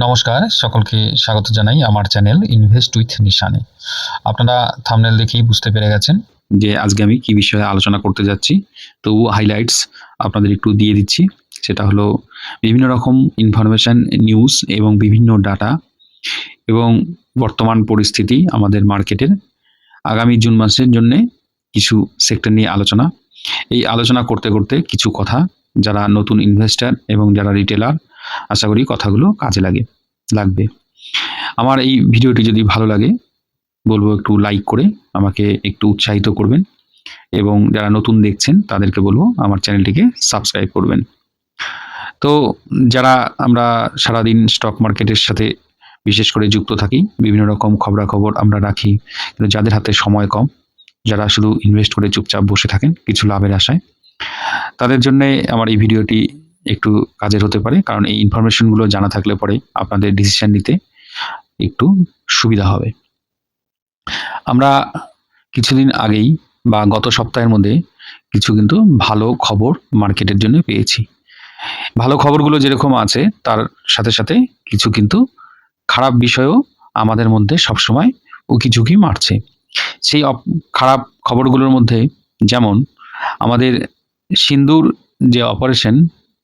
নমস্কার, সকলকে স্বাগত জানাই আমার চ্যানেল ইনভেস্ট উইথ নিশানে আপনারা থামনেল দেখেই বুঝতে পেরে গেছেন যে আজকে আমি কি বিষয়ে আলোচনা করতে যাচ্ছি। তবু হাইলাইটস আপনাদের একটু দিয়ে দিচ্ছি। সেটা হলো বিভিন্ন রকম ইনফরমেশান নিউজ এবং বিভিন্ন ডাটা এবং বর্তমান পরিস্থিতি আমাদের মার্কেটের আগামী জুন মাসের জন্যে কিছু সেক্টর নিয়ে আলোচনা। এই আলোচনা করতে করতে কিছু কথা, যারা নতুন ইনভেস্টার এবং যারা রিটেলার আশা করি কথাগুলো কাজে লাগে, লাগবে। আমার এই ভিডিওটি যদি ভালো লাগে, বলব একটু লাইক করে আমাকে একটু উৎসাহিত করবেন এবং যারা নতুন দেখছেন তাদেরকে বলব আমার চ্যানেলটিকে সাবস্ক্রাইব করবেন। তো যারা আমরা সারাদিন স্টক মার্কেটের সাথে বিশেষ করে যুক্ত থাকি, বিভিন্ন রকম খবরাখবর আমরা রাখি, কিন্তু যাদের হাতে সময় কম, যারা শুধু ইনভেস্ট করে চুপচাপ বসে থাকেন, কিছু লাভের আশায়, তাদের জন্যে আমার এই ভিডিওটি একটু কাজের হতে পারে, কারণ এই ইনফরমেশনগুলো জানা থাকলে পরে আপনাদের ডিসিশন নিতে একটু সুবিধা হবে। আমরা কিছুদিন আগেই বা গত সপ্তাহের মধ্যে কিছু কিন্তু ভালো খবর মার্কেটের জন্য পেয়েছি। ভালো খবরগুলো যেরকম আছে, তার সাথে সাথে কিছু কিন্তু খারাপ বিষয়ও আমাদের মধ্যে সবসময় উকি ঝুঁকি মারছে। সেই খারাপ খবরগুলোর মধ্যে যেমন আমাদের সিন্দুর যে অপারেশন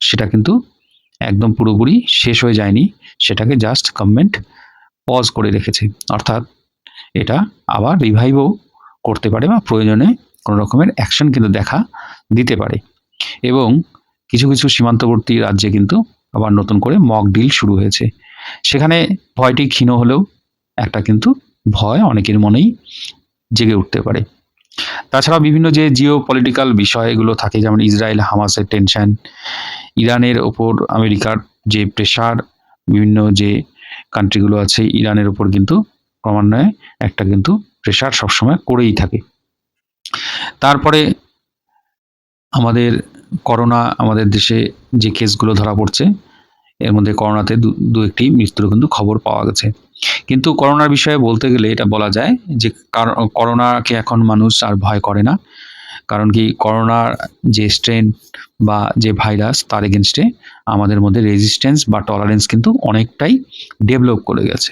সেটা কিন্তু একদম পুরোপুরি শেষ হয়ে যায়নি। সেটাকে জাস্ট গভর্নমেন্ট পজ করে রেখেছে। অর্থাৎ এটা আবার রিভাইভও করতে পারে বা প্রয়োজনে কোনো রকমের অ্যাকশন কিন্তু দেখা দিতে পারে। এবং কিছু কিছু সীমান্তবর্তী রাজ্যে কিন্তু আবার নতুন করে মক ডিল শুরু হয়েছে। সেখানে ভয়টি ক্ষীণ হলেও একটা কিন্তু ভয় অনেকের মনেই জেগে উঠতে পারে। তাছাড়া বিভিন্ন যে জিও পলিটিক্যাল বিষয় এগুলো থাকে, যেমন ইসরায়েল হামাসের টেনশন ইরানের ওপর আমেরিকার যে প্রেশার বিভিন্ন যে কান্ট্রিগুলো আছে, ইরানের ওপর কিন্তু ক্রমান্বয়ে একটা কিন্তু প্রেশার সবসময় করেই থাকে। তারপরে আমাদের করোনা আমাদের দেশে যে কেসগুলো ধরা পড়ছে, এর মধ্যে করোনাতে দু একটি মৃত্যুর কিন্তু খবর পাওয়া গেছে। কিন্তু করোনার বিষয়ে বলতে গেলে এটা বলা যায় যে কার- করোনাকে এখন মানুষ আর ভয় করে না। কারণ কি করোনার যে স্ট্রেন বা যে ভাইরাস তার এগেনস্টে আমাদের মধ্যে রেজিস্ট্যান্স বা টলারেন্স কিন্তু অনেকটাই ডেভেলপ করে গেছে।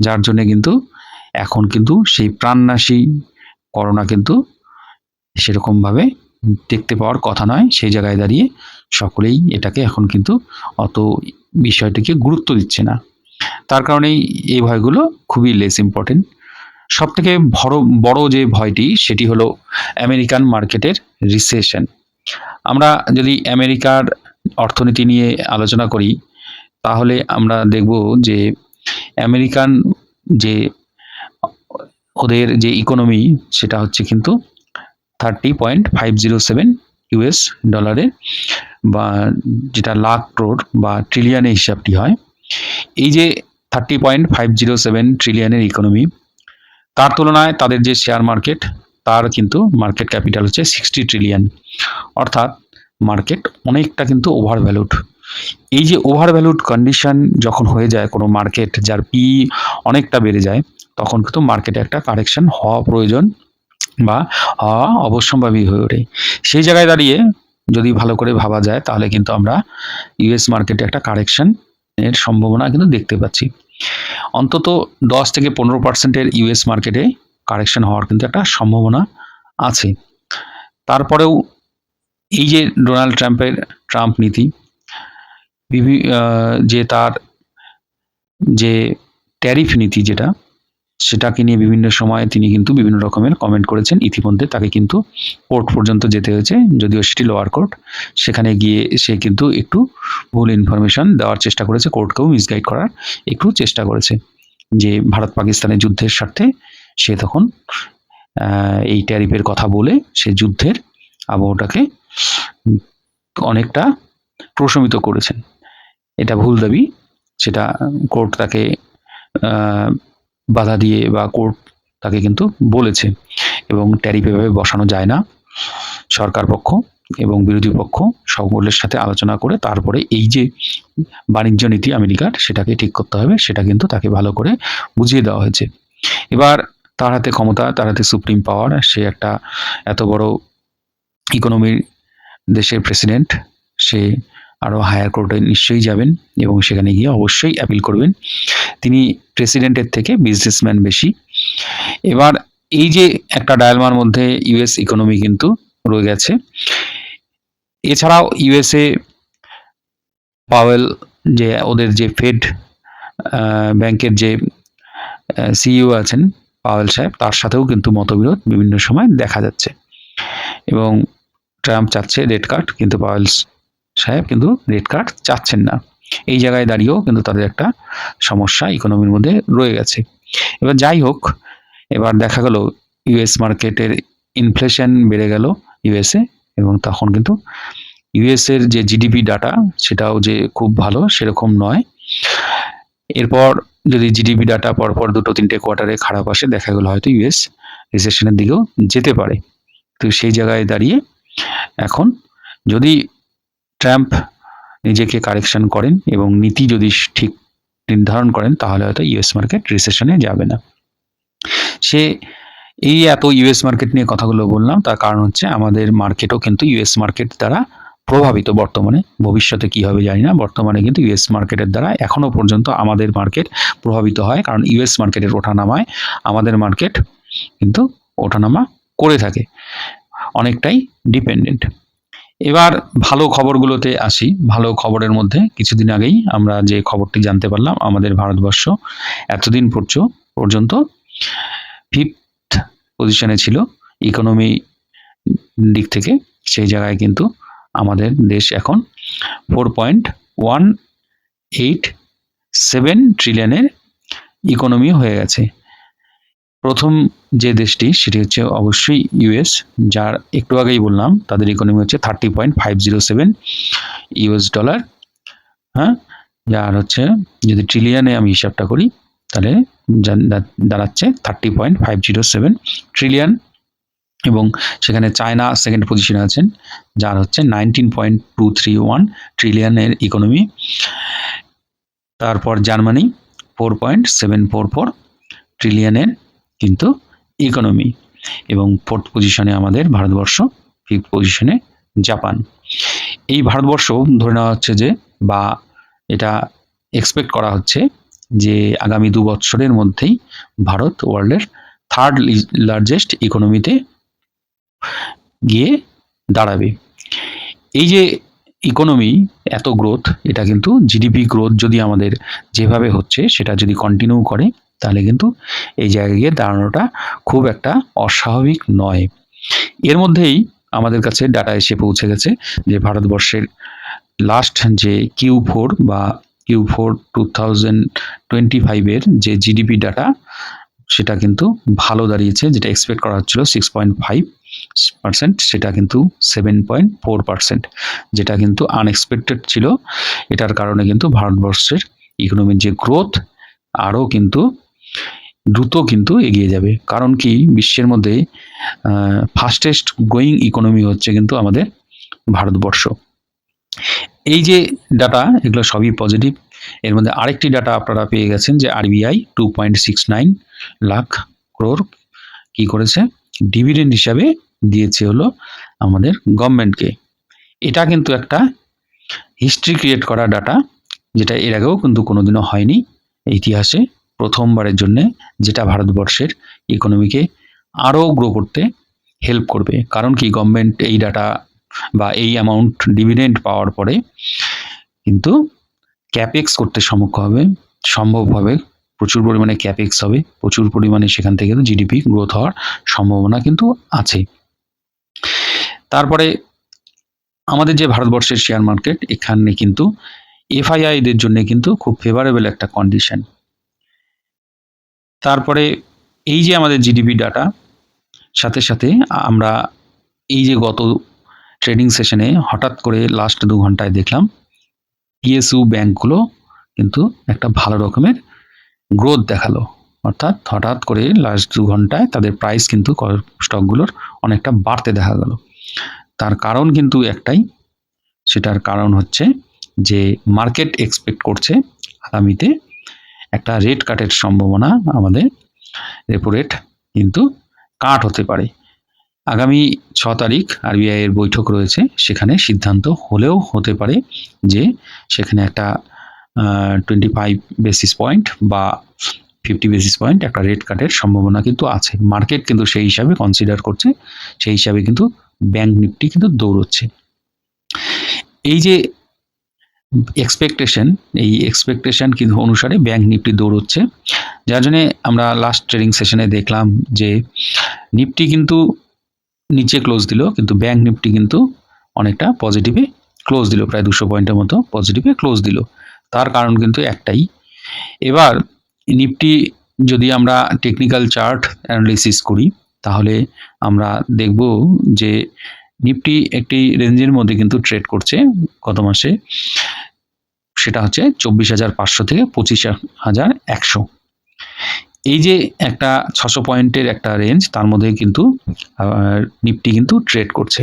যার জন্য কিন্তু এখন কিন্তু সেই প্রাণনাশী করোনা কিন্তু সেরকমভাবে দেখতে পাওয়ার কথা নয়। সেই জায়গায় দাঁড়িয়ে সকলেই এটাকে এখন কিন্তু অত বিষয়টিকে গুরুত্ব দিচ্ছে না। তার কারণেই এই ভয়গুলো খুবই লেস ইম্পর্টেন্ট সব থেকে বড় বড় যে ভয়টি, সেটি হলো আমেরিকান মার্কেটের রিসেশন আমরা যদি আমেরিকার অর্থনীতি নিয়ে আলোচনা করি, তাহলে আমরা দেখব যে আমেরিকান যে ওদের যে ইকোনমি সেটা হচ্ছে কিন্তু thirty point five zero seven US ডলারে বা যেটা লাখ ক্রোড় বা ট্রিলিয়নের হিসাবটি হয়। এই যে thirty point five zero seven ট্রিলিয়নের economy তার তুলনায় তাদের যে শেয়ার মার্কেট তার কিন্তু মার্কেট ক্যাপিটাল হচ্ছে সিক্সটি ট্রিলিয়ন অর্থাৎ মার্কেট অনেকটা কিন্তু ওভার ভ্যালুড এই যে ওভার ভ্যালুড কন্ডিশন যখন হয়ে যায় কোনো মার্কেট যার পি অনেকটা বেড়ে যায়, তখন কিন্তু মার্কেটে একটা কারেকশন হওয়া প্রয়োজন বা হওয়া অবশ্যম্ভাবী হয়ে ওঠে। সেই জায়গায় দাঁড়িয়ে যদি ভালো করে ভাবা যায়, তাহলে কিন্তু আমরা ইউএস মার্কেটে একটা কারেকশন এর সম্ভাবনা কিন্তু দেখতে পাচ্ছি। অন্তত দশ থেকে পনেরো পার্সেন্টের ইউএস মার্কেটে কারেকশন হওয়ার কিন্তু একটা সম্ভাবনা আছে। তারপরেও এই যে ডোনাল্ড ট্রাম্পের ট্রাম্প নীতি যে তার যে ট্যারিফ নীতি যেটা সেটাকে নিয়ে বিভিন্ন সময়ে তিনি কিন্তু বিভিন্ন রকমের কমেন্ট করেছেন। ইতিমধ্যে তাকে কিন্তু কোর্ট পর্যন্ত যেতে হয়েছে, যদিও সেটি লোয়ার কোর্ট সেখানে গিয়ে সে কিন্তু একটু ভুল ইনফরমেশন দেওয়ার চেষ্টা করেছে কোর্টকেও মিসগাইড করার একটু চেষ্টা করেছে যে ভারত পাকিস্তানের যুদ্ধের স্বার্থে সে তখন এই ট্যারিফের কথা বলে সে যুদ্ধের আবহটাকে অনেকটা প্রশমিত করেছেন। এটা ভুল দাবি, সেটা কোর্ট তাকে বাধা দিয়ে বা কোর্ট তাকে কিন্তু বলেছে এবং ট্যারিফ এভাবে বসানো যায় না। সরকার পক্ষ এবং বিরোধী পক্ষ সকলের সাথে আলোচনা করে তারপরে এই যে বাণিজ্য নীতি আমেরিকার সেটাকে ঠিক করতে হবে, সেটা কিন্তু তাকে ভালো করে বুঝিয়ে দেওয়া হয়েছে। এবার তার হাতে ক্ষমতা, তার হাতে সুপ্রিম পাওয়ার, সে একটা এত বড় ইকোনমির দেশের প্রেসিডেন্ট, সে আরও হায়ার কোর্টে নিশ্চয়ই যাবেন এবং সেখানে গিয়ে অবশ্যই অ্যাপিল করবেন। তিনি প্রেসিডেন্টের থেকে বিজনেসম্যান বেশি। এবার এই যে একটা ডায়ালমার মধ্যে ইউএস ইকোনমি কিন্তু রয়ে গেছে। এছাড়াও ইউএসএ পাওয়েল যে ওদের যে ফেড ব্যাংকের যে সিইও আছেন পাওয়েল সাহেব, তার সাথেও কিন্তু মতবিরোধ বিভিন্ন সময় দেখা যাচ্ছে। এবং ট্রাম্প চাচ্ছে রেড কার্ড কিন্তু পাওয়েল সাহেব কিন্তু রেড কার্ড চাচ্ছেন না। এই জায়গায় দাঁড়িয়েও কিন্তু তাদের একটা সমস্যা ইকোনমির মধ্যে রয়ে গেছে। এবার যাই হোক, এবার দেখা গেল ইউএস মার্কেটের ইনফ্লেশন বেড়ে গেল ইউএসএ এবং তখন কিন্তু ইউএসের যে জিডিপি ডাটা সেটাও যে খুব ভালো সেরকম নয়। এরপর যদি জিডিপি ডাটা পরপর দুটো তিনটে কোয়ার্টারে খারাপ আসে, দেখা গেলো হয়তো ইউএস রিসেশনের দিকেও যেতে পারে। তো সেই জায়গায় দাঁড়িয়ে এখন যদি ট্রাম্প নিজেকে কারেকশন করেন এবং নীতি যদি ঠিক নির্ধারণ করেন, তাহলে হয়তো ইউএস মার্কেট রিসেশনে যাবে না। সে এই এত ইউএস মার্কেট নিয়ে কথাগুলো বললাম, তার কারণ হচ্ছে আমাদের মার্কেটও কিন্তু ইউএস মার্কেট দ্বারা প্রভাবিত। বর্তমানে, ভবিষ্যতে কি হবে জানি না, বর্তমানে কিন্তু ইউএস মার্কেটের দ্বারা এখনও পর্যন্ত আমাদের মার্কেট প্রভাবিত হয়। কারণ ইউএস মার্কেটের ওঠানামায় আমাদের মার্কেট কিন্তু ওঠানামা করে থাকে। অনেকটাই ডিপেন্ডেন্ট এবার ভালো খবরগুলোতে আসি। ভালো খবরের মধ্যে কিছুদিন আগেই আমরা যে খবরটি জানতে পারলাম, আমাদের ভারতবর্ষ এতদিন পর্য- পর্যন্ত ফিফথ পজিশনে ছিল। ইকোনমি দিক থেকে সেই জায়গায় কিন্তু আমাদের দেশ এখন four point one eight seven ট্রিলিয়নের economy হয়ে গেছে। প্রথম যে দেশটি, সেটি হচ্ছে অবশ্যই ইউএস যার একটু আগেই বললাম, তাদের ইকোনমি হচ্ছে thirty point five zero seven US dollar হ্যাঁ? যার হচ্ছে, যদি ট্রিলিয়নে আমি হিসাবটা করি, তাহলে দাঁড়াচ্ছে thirty point five zero seven trillion এবং সেখানে চায়না সেকেন্ড পজিশনে আছেন, যার হচ্ছে nineteen point two three one ট্রিলিয়নের economy তারপর Germany four point seven four four ট্রিলিয়নের কিন্তু ইকোনমি এবং ফোর্থ পজিশনে আমাদের ভারতবর্ষ ফিফথ পজিশনে জাপান এই ভারতবর্ষ ধরে নেওয়া হচ্ছে যে, বা এটা এক্সপেক্ট করা হচ্ছে যে আগামী দু বছরের মধ্যেই ভারত ওয়ার্ল্ডের থার্ড লার্জেস্ট ইকোনমিতে গিয়ে দাঁড়াবে। এই যে ইকোনমি এত গ্রোথ এটা কিন্তু জিডিপি গ্রোথ যদি আমাদের যেভাবে হচ্ছে, সেটা যদি কন্টিনিউ করে তাহলে কিন্তু এই জায়গায় গিয়ে দাঁড়ানোটা খুব একটা অস্বাভাবিক নয়। এর মধ্যেই আমাদের কাছে ডাটা এসে পৌঁছে গেছে যে ভারতবর্ষের লাস্ট যে কিউ ফোর বা Q four two thousand twenty ফাইভের যে জিডিপি ডাটা সেটা কিন্তু ভালো দাঁড়িয়েছে, যেটা এক্সপেক্ট করা হচ্ছিল সিক্স পয়েন্ট ফাইভ পার্সেন্ট সেটা কিন্তু সেভেন পয়েন্ট ফোর পার্সেন্ট যেটা কিন্তু আনএক্সপেক্টেড ছিল। এটার কারণে কিন্তু ভারতবর্ষের ইকোনমির যে গ্রোথ আরও কিন্তু দ্রুত কিন্তু এগিয়ে যাবে। কারণ কি, বিশ্বের মধ্যে ফাস্টেস্ট গ্রোয়িং ইকোনমি হচ্ছে কিন্তু আমাদের ভারতবর্ষ। এই যে ডাটা এগুলো সবই পজিটিভ এর মধ্যে আরেকটি ডাটা আপনারা পেয়ে গেছেন যে RBI two point six nine lakh crore কী করেছে? ডিভিডেন্ড হিসাবে দিয়েছে হলো আমাদের গভর্নমেন্টকে এটা কিন্তু একটা হিস্ট্রি ক্রিয়েট করা ডাটা যেটা এর আগেও কিন্তু কোনোদিনও হয়নি ইতিহাসে। প্রথমবারের জন্যে যেটা ভারতবর্ষের ইকোনমিকে আরও গ্রো করতে হেল্প করবে। কারণ কি? গভর্নমেন্ট এই ডাটা বা এই অ্যামাউন্ট ডিভিডেন্ড পাওয়ার পরে কিন্তু ক্যাপেক্স করতে সম্মুখ হবে, সম্ভব হবে, প্রচুর পরিমাণে ক্যাপেক্স হবে, প্রচুর পরিমাণে সেখান থেকে জিডিপি গ্রোথ হওয়ার সম্ভাবনা কিন্তু আছে। তারপরে আমাদের যে ভারতবর্ষের শেয়ার মার্কেট এখানে কিন্তু এফআইআইদের জন্য কিন্তু খুব ফেভারেবল একটা কন্ডিশন তারপরে এই যে আমাদের জিডিপি ডাটা সাথে সাথে আমরা এই যে গত ট্রেডিং সেশনে হঠাৎ করে লাস্ট দু ঘন্টায় দেখলাম পিএসইউ ব্যাংকগুলো কিন্তু একটা ভালো রকমের গ্রোথ দেখাল। অর্থাৎ হঠাৎ করে লাস্ট দু ঘন্টায় তাদের প্রাইস কিন্তু স্টকগুলোর অনেকটা বাড়তে দেখা গেল। তার কারণ কিন্তু একটাই, সেটার কারণ হচ্ছে যে মার্কেট এক্সপেক্ট করছে আগামীতে একটা রেট কাটের সম্ভাবনা আমাদের রেপো রেট কিন্তু কাট হতে পারে। আগামী ছ তারিখ আরবিআই এর বৈঠক রয়েছে, সেখানে সিদ্ধান্ত হলেও হতে পারে যে সেখানে একটা টোয়েন্টি ফাইভ বেসিস পয়েন্ট বা ফিফটি বেসিস পয়েন্ট একটা রেট কাটের সম্ভাবনা কিন্তু আছে। মার্কেট কিন্তু সেই হিসাবে কনসিডার করছে, সেই হিসাবে কিন্তু ব্যাংক নিফটি কিন্তু দৌড়চ্ছে। এই যে এক্সপেকটেশন এই এক্সপেকটেশন কিন্তু অনুসারে ব্যাংক নিফটি দৌড়চ্ছে। যার জন্যে আমরা লাস্ট ট্রেডিং সেশনে দেখলাম যে নিফটি কিন্তু নিচে ক্লোজ দিল, কিন্তু ব্যাংক নিফটি কিন্তু অনেকটা পজিটিভে ক্লোজ দিল, প্রায় দুশো পয়েন্টের মতো পজিটিভে ক্লোজ দিল। তার কারণ কিন্তু একটাই। এবার নিফটি যদি আমরা টেকনিক্যাল চার্ট অ্যানালিসিস করি, তাহলে আমরা দেখব যে নিফটি একটি রেঞ্জের মধ্যে কিন্তু ট্রেড করছে গত মাসে। সেটা হচ্ছে চব্বিশ হাজার পাঁচশো থেকে পঁচিশ হাজার একশো। এই যে একটা ছশো পয়েন্টের একটা রেঞ্জ তার মধ্যে কিন্তু নিফটি কিন্তু ট্রেড করছে।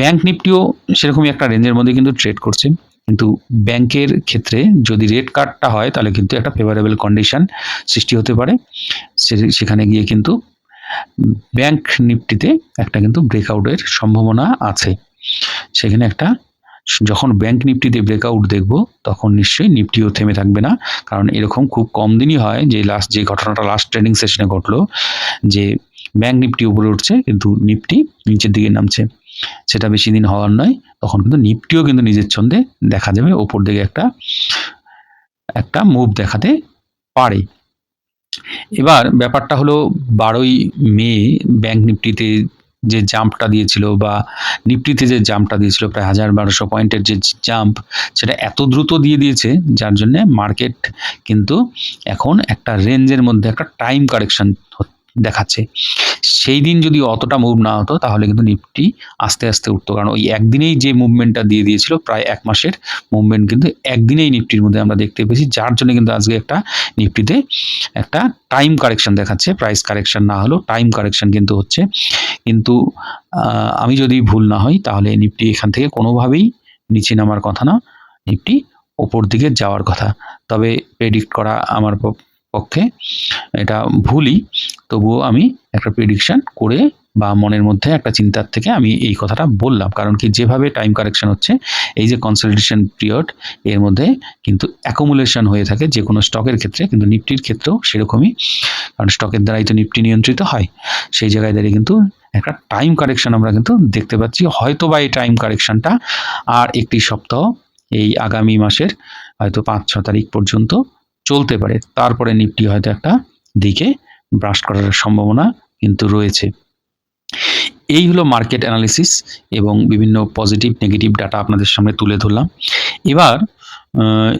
ব্যাংক নিফটিও সেরকমই একটা রেঞ্জের মধ্যে কিন্তু ট্রেড করছে। কিন্তু ব্যাংকের ক্ষেত্রে যদি রেট কার্ডটা হয়, তাহলে কিন্তু একটা ফেভারেবল কন্ডিশন সৃষ্টি হতে পারে। সেখানে গিয়ে কিন্তু ব্যাংক নিফটিতে একটা কিন্তু ব্রেকআউটের সম্ভাবনা আছে। সেখানে একটা যখন ব্যাংক নিফটিতে ব্রেকআউট দেখব, তখন নিশ্চয়ই নিফটিও থেমে থাকবে না। কারণ এরকম খুব কম দিনই হয় যে লাস্ট যে ঘটনাটা লাস্ট ট্রেডিং সেশনে ঘটলো, যে ব্যাংক নিফটি উপরে উঠছে, কিন্তু নিফটি নিচের দিকে নামছে। সেটা বেশি দিন হওয়ার নয়, তখন কিন্তু নিফটিও কিন্তু নিজের ছন্দে দেখা যাবে। ওপর দিকে একটা একটা মুভ দেখাতে পারে। এবার ব্যাপারটা হলো বারোই মে ব্যাংক নিফটিতে যে জাম্পটা দিয়েছিল বা নিফটিতে যে জাম্পটা দিয়েছিল প্রায় হাজার বারোশো পয়েন্টের যে জাম্প, সেটা এত দ্রুত দিয়ে দিয়েছে, যার জন্যে মার্কেট কিন্তু এখন একটা রেঞ্জের মধ্যে একটা টাইম কারেকশন দেখাচ্ছে। সেই দিন যদি অতটা মুভ না হতো, তাহলে কিন্তু নিফটি আস্তে আস্তে উঠতো। কারণ ওই একদিনেই যে মুভমেন্টটা দিয়ে দিয়েছিল, প্রায় এক মাসের মুভমেন্ট কিন্তু একদিনেই নিফটির মধ্যে আমরা দেখতে পেয়েছি, যার জন্য কিন্তু আজকে একটা নিফটিতে একটা টাইম কারেকশন দেখাচ্ছে। প্রাইস কারেকশন না হলেও টাইম কারেকশন কিন্তু হচ্ছে। কিন্তু আমি যদি ভুল না হই, তাহলে নিফটি এখান থেকে কোনোভাবেই নিচে নামার কথা না। নিফটি ওপর দিকে যাওয়ার কথা। তবে প্রেডিক্ট করা আমার পক্ষে এটা ভুলই। তবুও আমি একটা প্রেডিকশন করে বা মনের মধ্যে একটা চিন্তার থেকে আমি এই কথাটা বললাম। কারণ কি যেভাবে টাইম কারেকশন হচ্ছে, এই যে কনসালটেশন পিরিয়ড এর মধ্যে কিন্তু অ্যাকুমুলেশন হয়ে থাকে যে কোনো স্টকের ক্ষেত্রে। কিন্তু নিফটির ক্ষেত্রেও সেরকমই। কারণ স্টকের দ্বারাই তো নিফটি নিয়ন্ত্রিত হয়। সেই জায়গায় দাঁড়িয়ে কিন্তু একটা টাইম কারেকশন আমরা কিন্তু দেখতে পাচ্ছি। হয়তো বা এই টাইম কারেকশনটা আর একটি সপ্তাহ এই আগামী মাসের হয়তো পাঁচ, ছ তারিখ পর্যন্ত চলতে পারে। তারপরে নিফটি হয়তো একটা দিকে ব্রাশ করার সম্ভাবনা কিন্তু রয়েছে। এই হলো মার্কেট অ্যানালিসিস এবং বিভিন্ন পজিটিভ নেগেটিভ ডাটা আপনাদের সামনে তুলে ধরলাম। এবার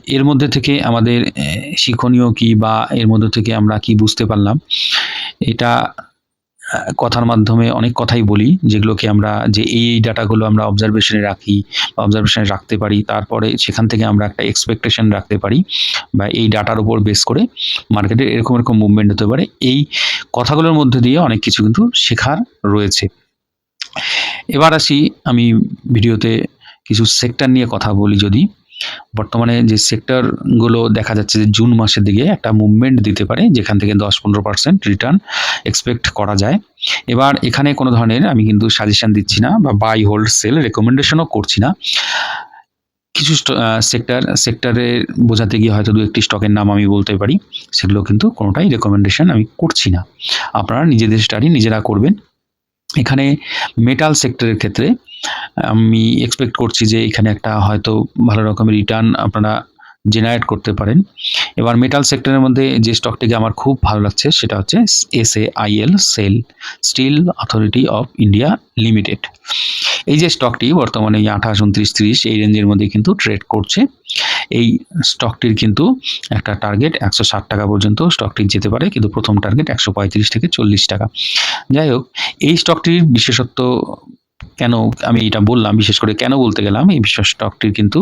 এর মধ্যে থেকে আমাদের শিক্ষণীয় কি বা এর মধ্যে থেকে আমরা কি বুঝতে পারলাম? এটা কথার মাধ্যমে অনেক কথাই বলি, যেগুলোকে আমরা যে এই এই ডাটাগুলো আমরা অবজারভেশনে রাখি বা অবজারভেশনে রাখতে পারি, তারপরে সেখান থেকে আমরা একটা এক্সপেকটেশন রাখতে পারি বা এই ডাটার উপর বেস করে মার্কেটে এরকম এরকম মুভমেন্ট হতে পারে। এই কথাগুলোর মধ্যে দিয়ে অনেক কিছু কিন্তু শেখার রয়েছে। এবার আসি, আমি ভিডিওতে কিছু সেক্টর নিয়ে কথা বলি যদি। বর্তমানে যে সেক্টরগুলো দেখা যাচ্ছে যে জুন মাসের দিকে একটা মুভমেন্ট দিতে পারে, যেখান থেকে দশ পনেরো পার্সেন্ট রিটার্ন এক্সপেক্ট করা যায়। এবার এখানে কোনো ধরনের আমি কিন্তু সাজেশন দিচ্ছি না বা বাই হোল্ড সেল রেকমেন্ডেশনও করছি না। কিছু সেক্টর সেক্টরে বোঝাতে গিয়ে হয়তো দু একটি স্টকের নাম আমি বলতে পারি, সেগুলো কিন্তু কোনোটাই রেকমেন্ডেশন আমি করছি না। আপনারা নিজেদের স্টাডি নিজেরা করবেন। এখানে মেটাল সেক্টরের ক্ষেত্রে, আমি এক্সপেক্ট করছি যে এখানে একটা হয়তো ভালো রকমের রিটার্ন আপনারা জেনারেট করতে পারেন। এবার মেটাল সেক্টরের মধ্যে যে স্টকটিকে আমার খুব ভালো লাগছে সেটা হচ্ছে S A IL SAIL Steel Authority of India Limited এই যে স্টকটি বর্তমানে এই আঠাশ, উনত্রিশ, তিরিশ এই রেঞ্জের মধ্যে কিন্তু ট্রেড করছে। এই স্টকটির কিন্তু একটা টার্গেট একশো ষাট টাকা পর্যন্ত স্টকটি যেতে পারে, কিন্তু প্রথম টার্গেট একশো পঁয়ত্রিশ থেকে চল্লিশ টাকা। যাই হোক, এই স্টকটির বিশেষত্ব কেন আমি এটা বললাম, বিশেষ করে কেন বলতে গেলাম, এই বিশেষ স্টকটির কিন্তু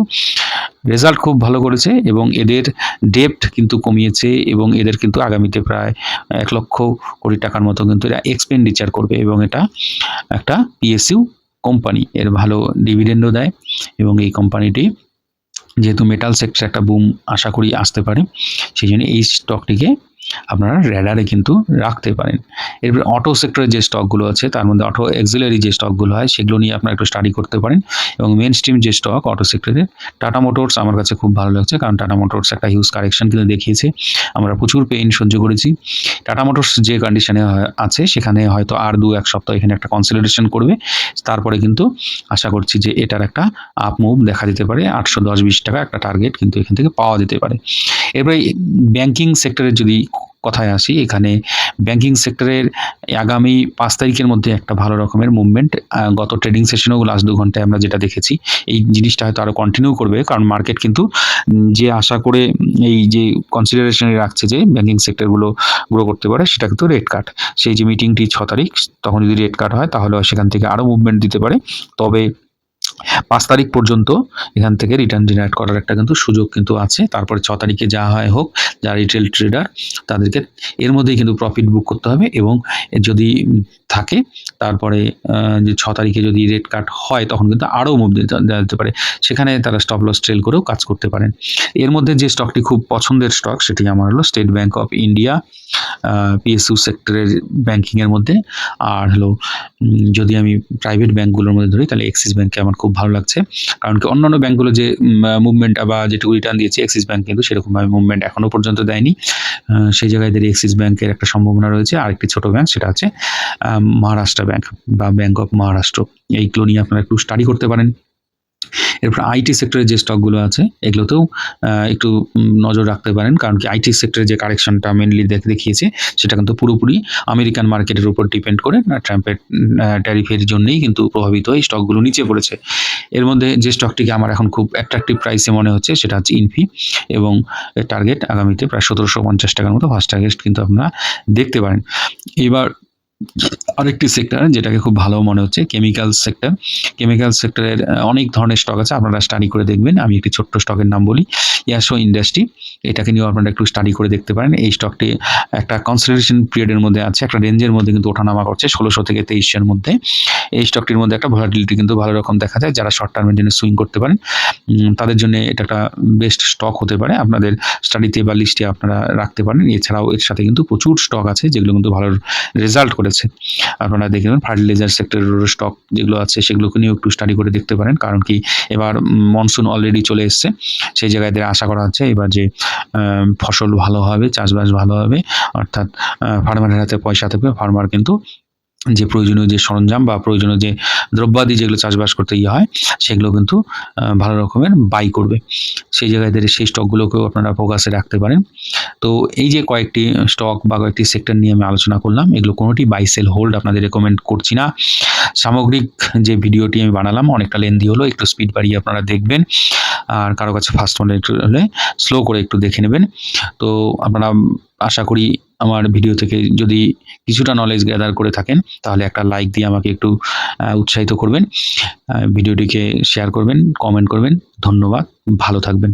রেজাল্ট খুব ভালো করেছে এবং এদের ডেপ্ট কিন্তু কমিয়েছে এবং এদের কিন্তু আগামীতে প্রায় এক লক্ষ কোটি টাকার মতো কিন্তু এরা এক্সপেন্ডিচার করবে এবং এটা একটা পিএসইউ কোম্পানি এর ভালো ডিভিডেন্ডও দেয় এবং এই কোম্পানিটি যেহেতু মেটাল সেক্টর একটা বুম আশা করি আসতে পারে, সেই জন্য এই স্টকটিকে আপনারা র্যাডারে কিন্তু রাখতে পারেন। এরপরে অটো সেক্টরের যে স্টকগুলো আছে, তার মধ্যে অটো এক্সিলারি যে স্টকগুলো হয়, সেগুলো নিয়ে আপনারা একটু স্টাডি করতে পারেন এবং মেন স্ট্রিম যে স্টক অটো সেক্টরের টাটা মোটরস আমার কাছে খুব ভালো লাগছে কারণ টাটা মোটরস একটা হিউজ কারেকশন কিন্তু দেখিয়েছে। আমরা প্রচুর পেইন সহ্য করেছি। টাটা মোটরস যে কন্ডিশনে আছে, সেখানে হয়তো আর দু এক সপ্তাহ এখানে একটা কনসিডারেশন করবে। তারপরে কিন্তু আশা করছি যে এটার একটা আপ মুভ দেখা দিতে পারে। আটশো দশ, বিশ টাকা একটা টার্গেট কিন্তু এখান থেকে পাওয়া যেতে পারে। এরপরে ব্যাংকিং সেক্টরের যদি কথায় আসি, এখানে ব্যাংকিং সেক্টরের আগামী পাঁচ তারিখের মধ্যে একটা ভালো রকমের মুভমেন্ট গত ট্রেডিং সেশনেও লাস্ট দু ঘন্টায় আমরা যেটা দেখেছি, এই জিনিসটা হয়তো আরও কন্টিনিউ করবে, কারণ মার্কেট কিন্তু যে আশা করে এই যে কনসিডারেশনে রাখছে যে ব্যাংকিং সেক্টরগুলো গ্রো করতে পারে, সেটা কিন্তু রেড কাট সেই যে মিটিংটি ছ তারিখ, তখন যদি রেড কাট হয়, তাহলে সেখান থেকে আরও মুভমেন্ট দিতে পারে। তবে পাঁচ তারিখ পর্যন্ত এখান থেকে রিটার্ন জেনারেট করার একটা কিন্তু সুযোগ কিন্তু আছে। তারপরে ছ তারিখে যা হয় হোক যারা রিটেল ট্রেডার তাদেরকে এর মধ্যেই কিন্তু প্রফিট বুক করতে হবে এবং যদি থাকে, তারপরে যে ছ তারিখে যদি রেট কাট হয়, তখন কিন্তু আরও মুভ যেতে পারে। সেখানে তারা স্টপ লস ট্রেল করেও কাজ করতে পারেন। এর মধ্যে যে স্টকটি খুব পছন্দের স্টক সেটি আমার হলো State Bank of India PSU সেক্টরের ব্যাংকিংয়ের মধ্যে। আর হলো যদি আমি প্রাইভেট ব্যাঙ্কগুলোর মধ্যে ধরি, তাহলে এক্সিস ব্যাংকে আমার খুব ভালো লাগছে। কারণ কি অন্যান্য ব্যাঙ্কগুলো যে মুভমেন্ট বা যেটুকু রিটার্ন দিয়েছে এক্সিস ব্যাঙ্ক কিন্তু সেরকমভাবে মুভমেন্ট এখনও পর্যন্ত দেয়নি। সেই জায়গায় দাঁড়িয়ে এক্সিস ব্যাঙ্কের একটা সম্ভাবনা রয়েছে। আরেকটি ছোটো ব্যাঙ্ক সেটা আছে মহারাষ্ট্র ব্যাঙ্ক বা ব্যাঙ্ক অফ মহারাষ্ট্র এইগুলো নিয়ে আপনারা একটু স্টাডি করতে পারেন। এরপর আইটি সেক্টরের যে স্টকগুলো আছে, এগুলোতেও একটু নজর রাখতে পারেন। কারণ কি আইটি সেক্টরের যে কারেকশনটা মেনলি দেখিয়েছে, সেটা কিন্তু পুরোপুরি আমেরিকান মার্কেটের উপর ডিপেন্ড করে, না ট্রাম্পের ট্যারিফের জন্যই কিন্তু প্রভাবিত এই স্টকগুলো নিচে পড়েছে। এর মধ্যে যে স্টকটিকে আমার এখন খুব অ্যাট্রাকটিভ প্রাইসে মনে হচ্ছে, সেটা হচ্ছে ইনফি এবং টার্গেট আগামীতে প্রায় সতেরোশো পঞ্চাশ টাকার মতো ফার্স্ট টার্গেট কিন্তু আপনারা দেখতে পারেন। এবার আরেকটি সেক্টর যেটাকে খুব ভালো মনে হচ্ছে কেমিক্যাল সেক্টর কেমিক্যাল সেক্টরের অনেক ধরনের স্টক আছে, আপনারা স্টাডি করে দেখবেন। আমি একটি ছোট্ট স্টকের নাম বলি ইয়াসো ইন্ডাস্ট্রি এটাকে নিয়েও আপনারা একটু স্টাডি করে দেখতে পারেন। এই স্টকটি একটা কনসিডারেশন পিরিয়ডের মধ্যে আছে, একটা রেঞ্জের মধ্যে কিন্তু ওঠানামা করছে, ষোলোশো থেকে তেইশের মধ্যে। এই স্টকটির মধ্যে একটা ভলাটিলিটি কিন্তু ভালো রকম দেখা যায়, যারা শর্ট টার্মের জন্য সুইং করতে পারেন। তাদের জন্য এটা একটা বেস্ট স্টক হতে পারে। আপনাদের স্টাডিতে বা লিস্টে আপনারা রাখতে পারেন। এছাড়াও এর সাথে কিন্তু প্রচুর স্টক আছে, যেগুলো কিন্তু ভালো রেজাল্ট করেছে। আপনারা দেখে ফার্টিলাইজার সেক্টরের স্টক যেগুলো আছে, সেগুলোকে নিয়েও একটু স্টাডি করে দেখতে পারেন। কারণ কি, এবার মনসুন অলরেডি চলে এসছে। সেই জায়গায় আশা করা হচ্ছে এবার যে ফসল ভালো হবে, চাষবাস ভালো হবে। অর্থাৎ ফার্মারের হাতে পয়সা থাকবে ফার্মার কিন্তু যে প্রয়োজনীয় যে সরঞ্জাম বা প্রয়োজনীয় যে দ্রব্যাদি যেগুলো চাষবাস করতে ইয়ে হয়, সেগুলো কিন্তু ভালো রকমের বাই করবে। সেই জায়গায় সেই স্টকগুলোকেও আপনারা ফোকাসে রাখতে পারেন। তো এই যে কয়েকটি স্টক বা কয়েকটি সেক্টর নিয়ে আমি আলোচনা করলাম, এগুলো কোনোটি বাই সেল হোল্ড আপনাদের রেকমেন্ড করছি না। সামগ্রিক যে ভিডিওটি আমি বানালাম, অনেকটা লেন্দি হলো, একটু স্পিড বাড়িয়ে আপনারা দেখবেন। আর কারও কাছে ফার্স্ট ওয়ান একটু হলে স্লো করে একটু দেখে নেবেন। তো আপনারা আশা করি আমার ভিডিও থেকে যদি কিছুটা নলেজ গ্যাদার করে থাকেন, তাহলে একটা লাইক দিয়ে আমাকে একটু উৎসাহিত করবেন। ভিডিওটিকে শেয়ার করবেন কমেন্ট করবেন। ধন্যবাদ, ভালো থাকবেন।